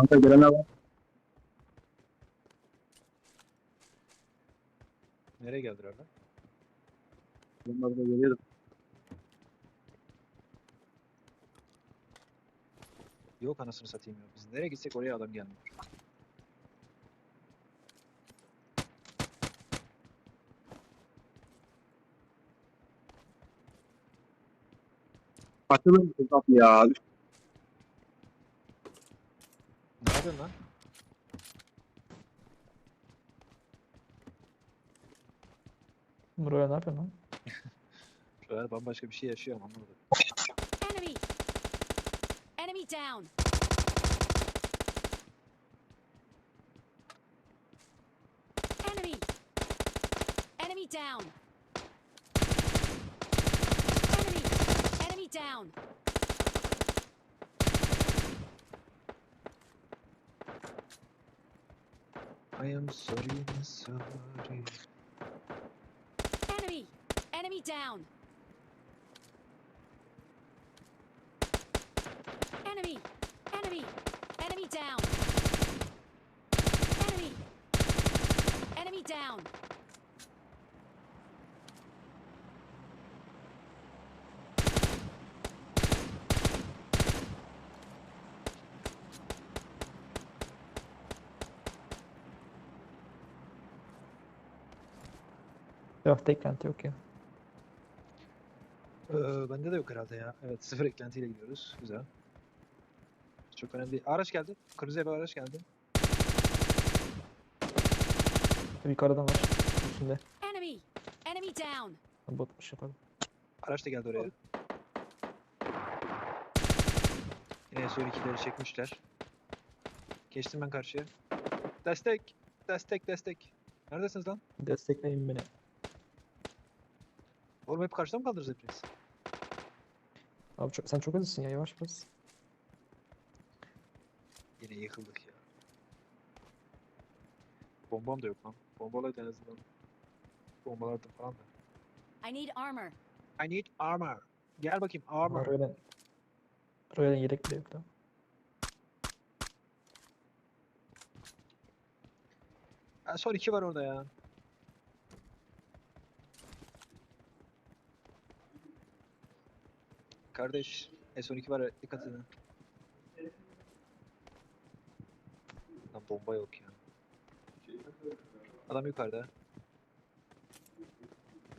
Kanka gelene var. Nereye geldiler lan? Bunlar da geliyordu. Yok anasını satayım ya. Biz nereye gitsek oraya adam gelmiyor. Açılır mısın kapı ya? Yapıyorsun lan? Buraya ne yapıyorsun lan? Şöyle bambaşka bir şey yaşıyor ama anlamadım. Enemy! Enemy down! Enemy! Enemy down! Enemy! Enemy down! I am sorry, sorry. Enemy! Enemy down! Enemy! Enemy! Enemy down! Enemy! Enemy down! Yok eklenti yok ya. Ee, bende de yok herhalde ya. Evet sıfır eklentiyle gidiyoruz. Güzel. Çok önemli değil. Araç geldi. Kırmızı eve araç geldi. Yukarıdan var. Üstünde. Enemy! Enemy down! Botmuş yapalım. Araç da geldi oraya. Yine SO2'leri çekmişler. Geçtim ben karşıya. Destek! Destek destek. Neredesiniz lan? Destekleyin beni. Oğlum hep karşıda mı kaldınız hepiniz? Abi çok, sen çok hızlısın ya yavaş bas. Yine yıkıldık ya. Bombam da yok lan. Bombalaydı en azından. Bombalardı falan da. I need armor. I need armor. Gel bakayım armor. Royal'den Royal'den yedek bile yok. Ha, son iki var orada ya. Kardeş, S12 var dikkat edin. Lan bomba yok ya. Adam yukarıda.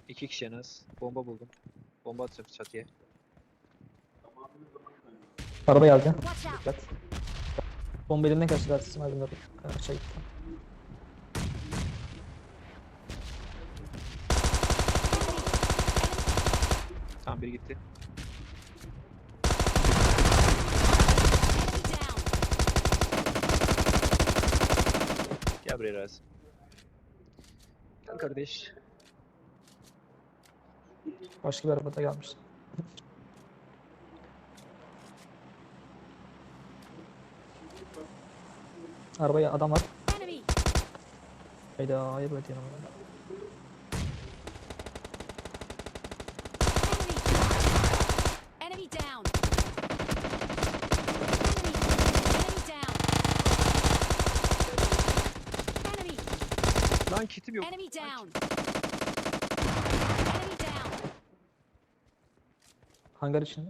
İki kişi en az. Bomba buldum. Bomba atacağım çatıya. Araba geldi. Dikkat. Bomba elimden kaçtı dersin aydınladı. Kaça gitti. Tamam biri gitti. Enemy down! Gel buraya Razi. Gel kardeş. Başka bir arabada gelmiş. Arabaya adam var. Hayda hayır böyle yanıma. Enemy! Enemy down! Enemy! Enemy down! Enemy! Lan kitim yok. Enemy down! Enemy down! Hangar içinde.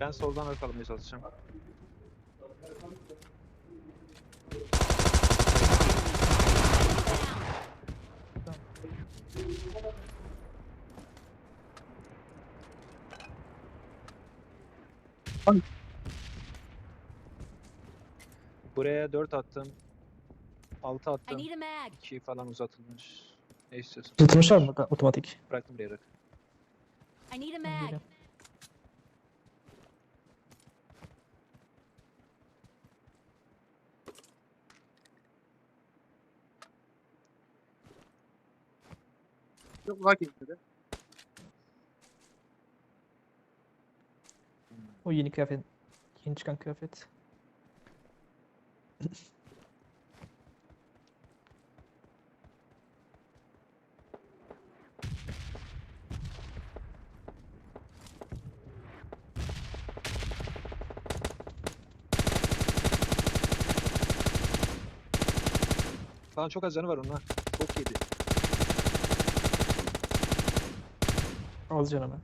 Ben soldan arka almaya çalışacağım. Buraya 4 attım. 6 I attım. need a mag. 2 falan uzatılmış. Ne istiyorsun? Zıtılmışlar mı otomatik? Bıraktım buraya. bırak. I need a mag. Yok uzak. Hmm. O yeni kıyafet. Yeni çıkan kıyafet. Falan çok az canı var onun ha. Çok yedi. Az canım.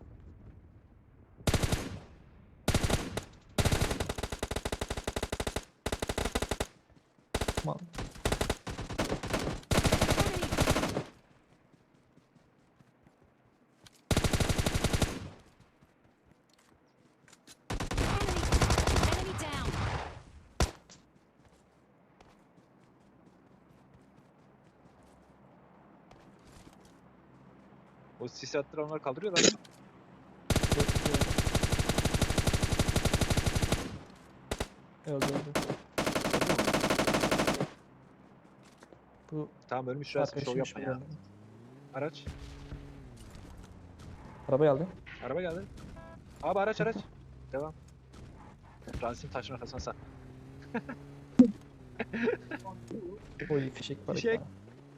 Mal. Enemy! Enemy! Enemy down! O sis attıran onlar kaldırıyorlar. Öldü öldü. Bu Tamam ölmüş Rasim şov yapma ya. Araç. Arabayı aldı. Araba geldi. Abi araç araç. Devam. Rasim taşın arkasına sağ. Oy fişek var. Fişek.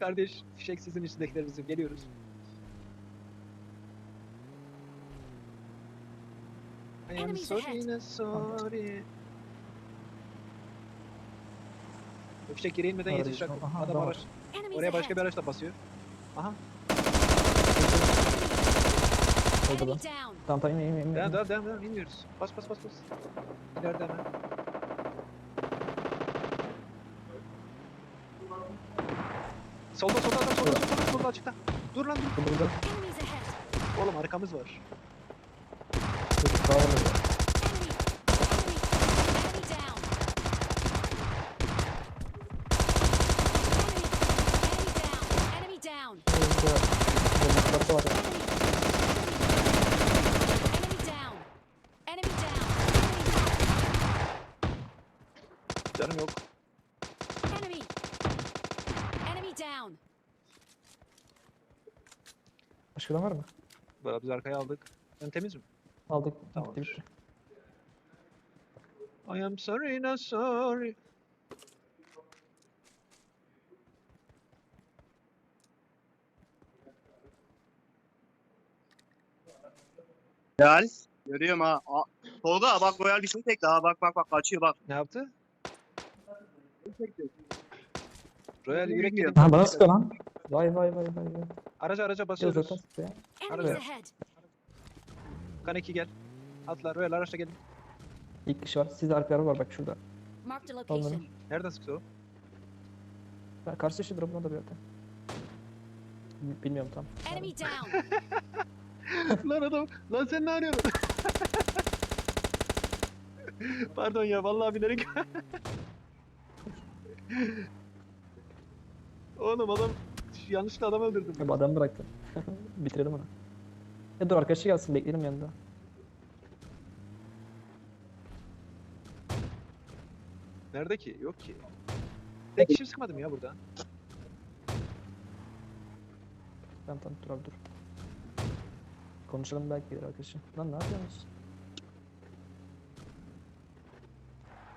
Kardeş fişek sizin içindekiler bizim geliyoruz. Am Enemies sorry, ahead. not sorry. Fişek geri inmeden Arayüz. yetişecek. Aha, Adam var. araç. Enemies Oraya başka ahead! bir araçla basıyor. Aha. Da. Enemy down! Tamam tamam yeme yeme Devam yeme. devam devam devam inmiyoruz. Bas bas bas bas. İleride hemen. Solda solda adam solda solda solda açıkta. Dur lan dur. Enemies ahead! Oğlum arkamız var. Da down! Canım yok. Enemy! Enemy down! Başka adam var mı? Böyle biz arkaya aldık. Ön temiz mi? Aldık. Bitti bitti. I am sorry not sorry. Gel. Görüyorum ha. Aa, Tolga bak Royal bir şey tekli ha. Bak bak bak kaçıyor bak. Ne yaptı? Royal Ne yürek yedi. Ha bana sıkıyor lan. Vay vay vay vay. Araca araca basıyoruz. sıkıyor. ya. Enemies Arada. ahead! Kaneki gel. Atla Royal araçla gelin. İlk kişi var. Sizde arka araba var bak şurada. Marked a location. Nereden sıktı o? Ben karşı yaşı drop'una da bir yerde. Bi- Bilmiyorum tam. Enemy down! lan adam, lan sen ne arıyorsun? Pardon ya vallahi bilerek. Oğlum adam yanlışlıkla adam öldürdüm. Adamı bıraktım. Bitirelim onu. Ya dur arkadaşı gelsin bekleyelim yanında. Nerede ki? Yok ki. Tek kişi sıkmadım ya burada. Tamam tamam dur abi dur. Konuşalım belki gelir arkadaşım. Lan ne yapıyorsunuz?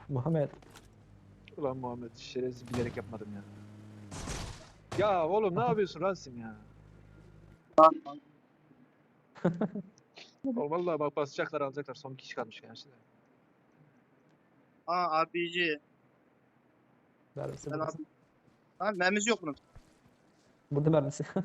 Muhammed. Ulan Muhammed şerefsiz bilerek yapmadım ya. Ya oğlum ne yapıyorsun Rasim ya? Oğlum vallahi bak basacaklar alacaklar son kişi kalmış yani şimdi. Aa RPG. Mermisi Ben burada. abi. Lan mermisi yok bunun. Burada mermisi.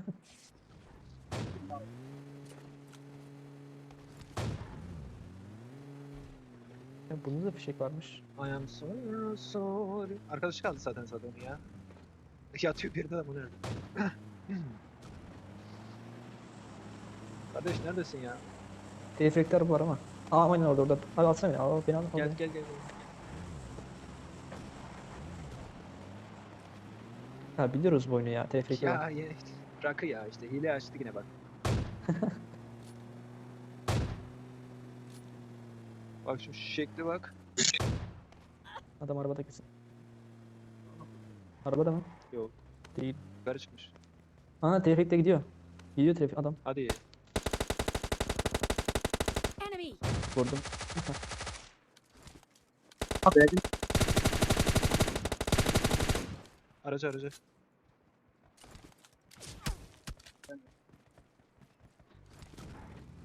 ya bunda da fişek varmış. I am sorry, sorry. Arkadaşı kaldı zaten zaten ya. Yatıyor bir de bu nerede? Kardeş neredesin ya? Reflektör var ama. Aa aynen orada orada. Abi alsana beni. Al beni al. Gel beni. gel gel. Ha biliyoruz bu oyunu ya. Var. Ya ye, rakı ya işte hile açtı yine bak. bak şu şekli bak. Adam arabada kesin. Arabada mı? Yok. Değil. Yukarı çıkmış. Aa trafikte gidiyor. Gidiyor trafik adam. Hadi. Vurdum. Aferin. Aracı aracı.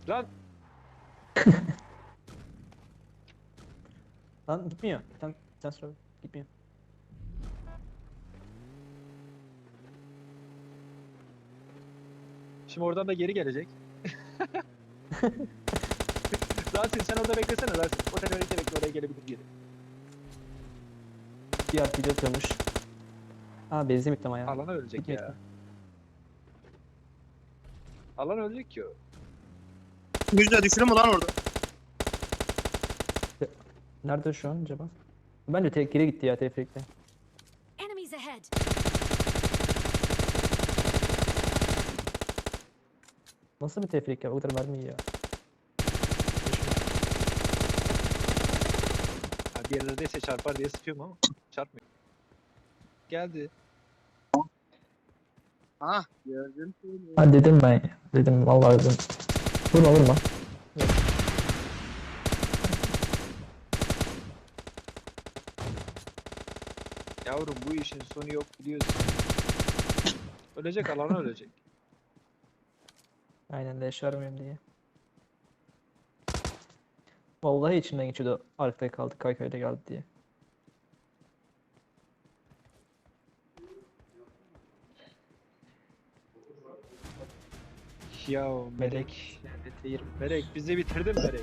Lan Lan gitmiyor. Sen, sen söyle. Gitmiyor. şimdi oradan da geri gelecek. Zaten sen orada beklesene zaten. O tekerlekte bekle oraya gelebilir geri. Diğer video atıyormuş. Ha benzin bitti ama ya. Alana ölecek Gitmedi. ya. Alan ölecek ki o. Yüzde düşürüm mü lan orada? Nerede şu an acaba? Bence geri gitti ya tefrikle. Enemies ahead. Nasıl bir tefrik ya? O kadar mermi ya. Yerlerdeyse çarpar diye sıkıyorum ama çarpmıyor. Geldi. Ha gördüm seni. Ha dedim ben. Dedim vallahi dedim. Vurma vurma. Yavrum bu işin sonu yok biliyorsun. Ölecek alana ölecek. Aynen de yaşarmıyorum diye. Vallahi içimden geçiyordu. Arkada kaldık kaykayla geldi diye. Ya melek. Melek bizi bitirdin melek.